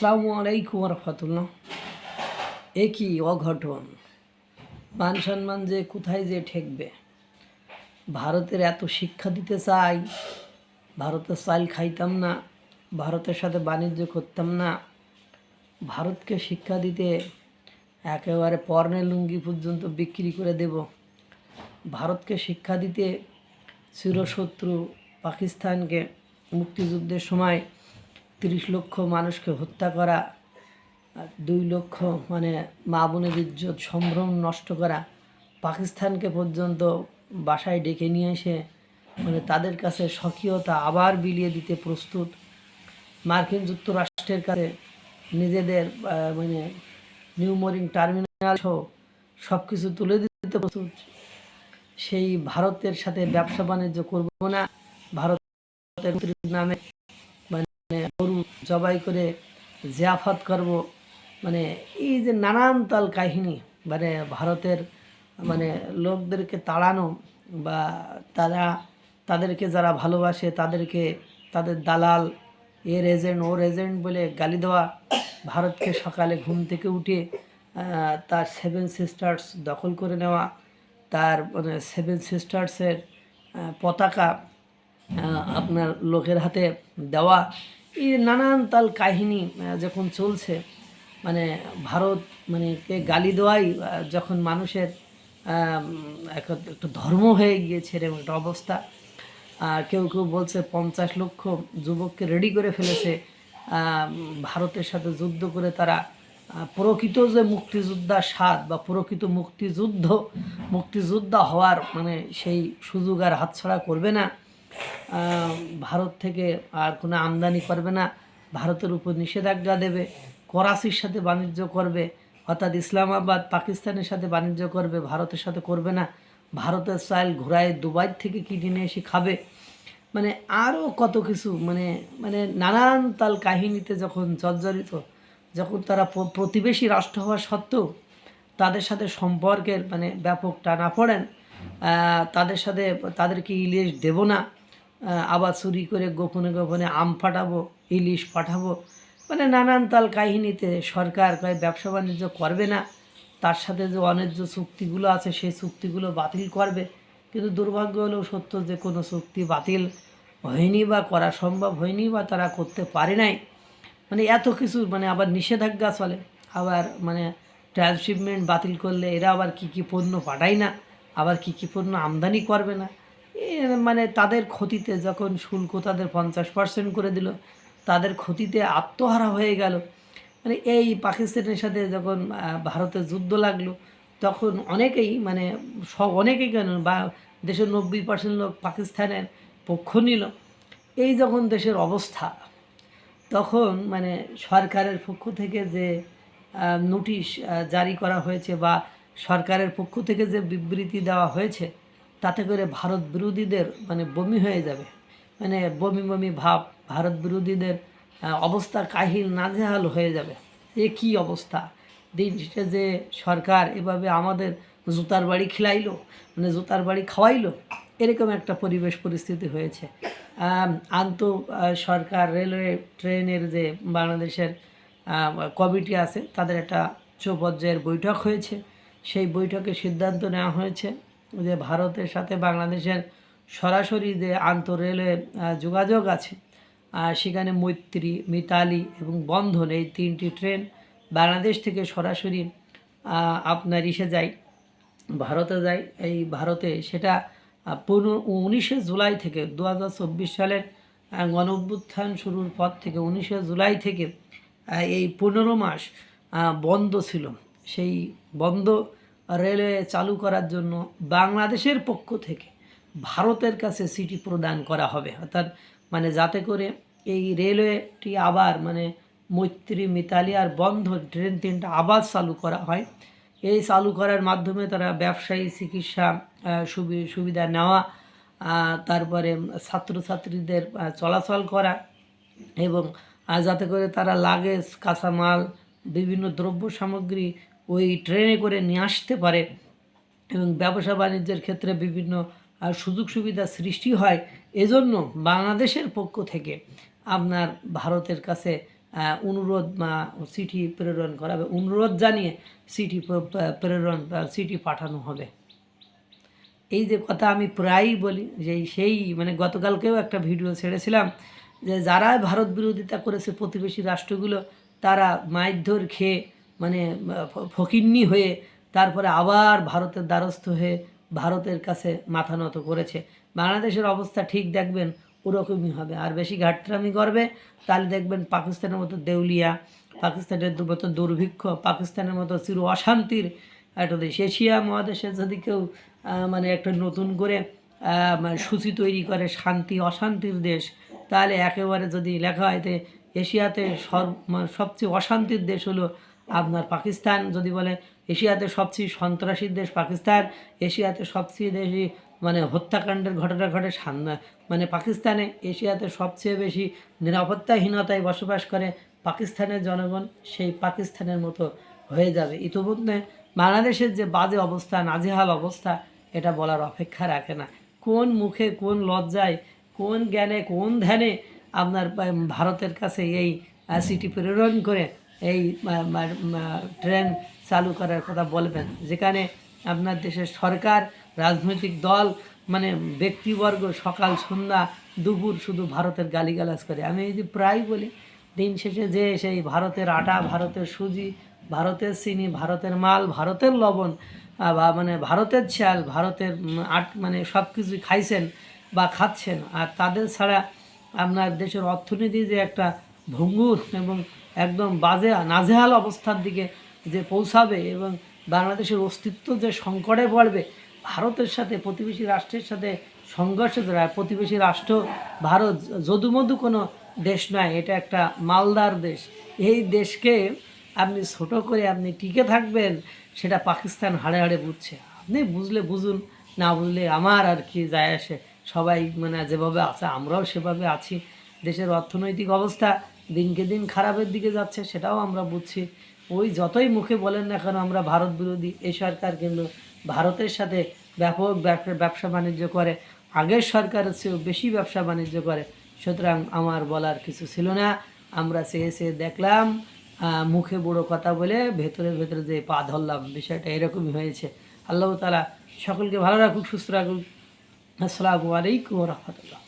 আসসালামু আলাইকুম রহমতুল্লাহ এ কি অঘটন? মান সম্মান যে কোথায় যে ঠেকবে? ভারতের এত শিক্ষা দিতে চাই, ভারতের চাল খাইতাম না, ভারতের সাথে বাণিজ্য করতাম না। ভারতকে শিক্ষা দিতে একেবারে পর্ণের লুঙ্গি পর্যন্ত বিক্রি করে দেব। ভারতকে শিক্ষা দিতে চিরশত্রু পাকিস্তানকে মুক্তিযুদ্ধের সময় তিরিশ লক্ষ মানুষকে হত্যা করা দুই লক্ষ মানে মা বোনের ইজ্জত সম্ভ্রম নষ্ট করা, পাকিস্তানকে পর্যন্ত বাসায় ডেকে নিয়ে এসে মানে তাদের কাছে স্বকীয়তা আবার বিলিয়ে দিতে প্রস্তুত। মার্কিন যুক্তরাষ্ট্রের কাছে নিজেদের মানে নিউমোরিং টার্মিনাল সহ সব কিছু তুলে দিতে প্রস্তুত। সেই ভারতের সাথে ব্যবসা বাণিজ্য করব না, ভারতের নামে মানে গরু জবাই করে জিয়াফত করব মানে এই যে নানান তাল কাহিনী মানে ভারতের মানে লোকদেরকে তাড়ানো বা তারা তাদেরকে যারা ভালোবাসে তাদেরকে তাদের দালাল এর এজেন্ট ওর এজেন্ট বলে গালি দেওয়া, ভারতকে সকালে ঘুম থেকে উঠে তার সেভেন সিস্টার্স দখল করে নেওয়া, তার মানে সেভেন সিস্টার্সের পতাকা আপনার লোকের হাতে দেওয়া এই নানান তাল কাহিনী যখন চলছে মানে ভারত মানে কে গালি দেওয়াই যখন মানুষের একটা ধর্ম হয়ে গিয়েছে এরকম একটা অবস্থা কেউ কেউ বলছে পঞ্চাশ লক্ষ যুবককে রেডি করে ফেলেছে ভারতের সাথে যুদ্ধ করে তারা প্রকৃত যে মুক্তিযোদ্ধার স্বাদ বা প্রকৃত মুক্তিযুদ্ধ, মুক্তিযোদ্ধা হওয়ার মানে সেই সুযোগ আর হাতছাড়া করবে না। ভারত থেকে আর কোনো আমদানি করবে না। ভারতের উপর নিষেধাজ্ঞা দেবে, করাচির সাথে বাণিজ্য করবে, অর্থাৎ ইসলামাবাদ পাকিস্তানের সাথে বাণিজ্য করবে, ভারতের সাথে করবে না। ভারতের চাইল ঘোরায় দুবাই থেকে কিনে নিয়ে এসে খাবে? মানে আরও কত কিছু মানে মানে নানান তাল কাহিনীতে যখন জর্জরিত, যখন তারা প্রতিবেশী রাষ্ট্র হওয়া সত্ত্বেও তাদের সাথে সম্পর্কের মানে ব্যাপক টানা পড়েন তাদের সাথে, তাদেরকে ইলিশ দেব না। আবার চুরি করে গোপনে গোপনে আম ফাটাবো, ইলিশ পাঠাবো। মানে নানান তাল কাহিনীতে সরকার কয়, ব্যবসা বাণিজ্য করবে না। তার সাথে যে অন্যায্য চুক্তিগুলো আছে, সেই চুক্তিগুলো বাতিল করবে। কিন্তু দুর্ভাগ্য হলেও সত্য যে কোনো চুক্তি বাতিল হয়নি বা করা সম্ভব হয়নি বা তারা করতে পারে নাই। মানে এত কিছু মানে আবার নিষেধাজ্ঞা চলে। আবার মানে ট্রান্সশিপমেন্ট বাতিল করলে এরা আবার কি কি পণ্য পাঠায় না, আবার কি কি পণ্য আমদানি করবে না। মানে তাদের ক্ষতিতে যখন শুল্ক তাদের পঞ্চাশ পার্সেন্ট করে দিল, তাদের ক্ষতিতে আত্মহারা হয়ে গেল। মানে এই পাকিস্তানের সাথে যখন ভারতের যুদ্ধ লাগল, তখন অনেকেই মানে সব অনেকেই কেন, বা দেশের নব্বই পার্সেন্ট লোক পাকিস্তানের পক্ষ নিল। এই যখন দেশের অবস্থা, তখন মানে সরকারের পক্ষ থেকে যে নোটিশ জারি করা হয়েছে বা সরকারের পক্ষ থেকে যে বিবৃতি দেওয়া হয়েছে তাতে করে ভারত বিরোধীদের মানে বমি হয়ে যাবে। মানে বমি বমি ভাব, ভারত বিরোধীদের অবস্থা কাহিল, নাজেহাল হয়ে যাবে। এ কি অবস্থা? দিন শেষে যে সরকার এভাবে আমাদের জুতার বাড়ি খিলাইলো মানে জুতার বাড়ি খাওয়াইলো, এরকম একটা পরিবেশ পরিস্থিতি হয়েছে। আন্ত সরকার, রেলওয়ে ট্রেনের যে বাংলাদেশের কমিটি আছে, তাদের একটা উচ্চ পর্যায়ের বৈঠক হয়েছে। সেই বৈঠকে সিদ্ধান্ত নেওয়া হয়েছে। যে ভারতের সাথে বাংলাদেশের সরাসরি যে আন্ত রেলওয়ে যোগাযোগ আছে সেখানে মৈত্রী, মিতালি এবং বন্ধন, এই তিনটি ট্রেন বাংলাদেশ থেকে সরাসরি আপনার ইসে যায়, ভারতে যায়। এই ভারতে সেটা পনেরো, উনিশে জুলাই থেকে দু হাজার চব্বিশ সালের গণ অভ্যুত্থান শুরুর পর থেকে উনিশে জুলাই থেকে এই পনেরো মাস বন্ধ ছিল। সেই বন্ধ রেলওয়ে চালু করার জন্য বাংলাদেশের পক্ষ থেকে ভারতের কাছে সিটি প্রদান করা হবে। অর্থাৎ মানে যাতে করে এই রেলওয়েটি আবার মানে মৈত্রী, মিতালি আর বন্ধন ট্রেন তিনটা আবার চালু করা হয়। এই চালু করার মাধ্যমে তারা ব্যবসায়ী, চিকিৎসা সুবি- সুবিধা নেওয়া তারপরে ছাত্রছাত্রীদের চলাচল করা এবং যাতে করে তারা লাগেজ, কাঁচামাল, বিভিন্ন দ্রব্য সামগ্রী ওই ট্রেনে করে নিয়ে আসতে পারে এবং ব্যবসা বাণিজ্যের ক্ষেত্রে বিভিন্ন সুযোগ সুবিধা সৃষ্টি হয় এজন্য বাংলাদেশের পক্ষ থেকে আপনার ভারতের কাছে অনুরোধ বা চিঠি প্রেরণ করা হবে, অনুরোধ জানিয়ে প্র- প্রেরণ চিঠি পাঠানো হবে। এই যে কথা আমি প্রায়ই বলি, যে সেই মানে গতকালকেও একটা ভিডিও ছেড়েছিলাম, যে যারা ভারত বিরোধিতা করেছে প্রতিবেশী রাষ্ট্রগুলো, তারা মাইধর খেয়ে মানে ফকিন্নি হয়ে তারপরে আবার ভারতের দ্বারস্থ হয়ে ভারতের কাছে মাথা নত করেছে। বাংলাদেশের অবস্থা ঠিক দেখবেন, ওরকমই হবে। আর বেশি ঘাটরামি করবে, তাহলে দেখবেন পাকিস্তানের মতো দেউলিয়া, পাকিস্তানের মতো দুর্ভিক্ষ, পাকিস্তানের মতো চির অশান্তির একটা দেশ। এশিয়া মহাদেশে যদি কেউ মানে একটা নতুন করে মানে সূচি তৈরি করে শান্তি, অশান্তির দেশ, তাহলে একেবারে যদি লেখা হয় এশিয়াতে সর মানে সবচেয়ে অশান্তির দেশ হলো আপনার পাকিস্তান, যদি বলে এশিয়াতে সবচেয়ে সন্ত্রাসীর দেশ পাকিস্তান, এশিয়াতে সবচেয়ে বেশি মানে হত্যাকাণ্ডের ঘটনা ঘটে মানে পাকিস্তানে এশিয়াতে সবচেয়ে বেশি নিরাপত্তাহীনতায় বসবাস করে পাকিস্তানের জনগণ, সেই পাকিস্তানের মতো হয়ে যাবে। ইতিমধ্যে বাংলাদেশের যে বাজে অবস্থা, নাজেহাল অবস্থা, এটা বলার অপেক্ষা রাখে না। কোন মুখে কোন লজ্জায়, কোন জ্ঞানে, কোন ধ্যানে আপনার ভারতের কাছে এই চিঠি প্রেরণ করে এই ট্রেন চালু করার কথা বলবেন। যেখানে আপনার দেশের সরকার, রাজনৈতিক দল মানে ব্যক্তিবর্গ সকাল, সন্ধ্যা, দুপুর শুধু ভারতের গালিগালাজ করে। আমি যদি প্রায় বলি, দিন শেষে যে সেই ভারতের আটা, ভারতের সুজি, ভারতের চিনি, ভারতের মাল, ভারতের লবণ বা মানে ভারতের চাল, ভারতের আট মানে সব কিছু খাইছেন বা খাচ্ছেন। আর তাদের ছাড়া আপনার দেশের অর্থনীতি যে একটা ভঙ্গুর এবং একদম বাজে, নাজেহাল অবস্থার দিকে যে পৌঁছাবে এবং বাংলাদেশের অস্তিত্ব যে সংকটে পড়বে, ভারতের সাথে, প্রতিবেশী রাষ্ট্রের সাথে সংঘর্ষে জড়ায়, প্রতিবেশী রাষ্ট্র, ভারত যদুমধু কোনো দেশ নয়, এটা একটা মালদার দেশ। এই দেশকে আপনি ছোট করে আপনি টিকে থাকবেন, সেটা পাকিস্তান হাড়ে হাড়ে বুঝছে। আপনি বুঝলে বুঝুন, না বুঝলে আমার আর কি যায় আসে। সবাই মানে যেভাবে আছে, আমরাও সেভাবে আছি। দেশের অর্থনৈতিক অবস্থা দিনকে দিন খারাপের দিকে যাচ্ছে, সেটাও আমরা বুঝছি। ওই যতই মুখে বলেন না কেন, আমরা ভারত বিরোধী, এই সরকার কিন্তু ভারতের সাথে ব্যাপক ব্যবসা বাণিজ্য করে, আগের সরকারের চেয়েও বেশি ব্যবসা বাণিজ্য করে। সুতরাং আমার বলার কিছু ছিল না। আমরা চেয়ে চেয়ে দেখলাম মুখে বড় কথা বলে ভেতরে ভেতরে যে পা ধরলাম, বিষয়টা এরকমই হয়েছে। আল্লাহ তালা সকলকে ভালো রাখুক, সুস্থ রাখুক। আসসালামু আলাইকুম রহমতুল্লাহ।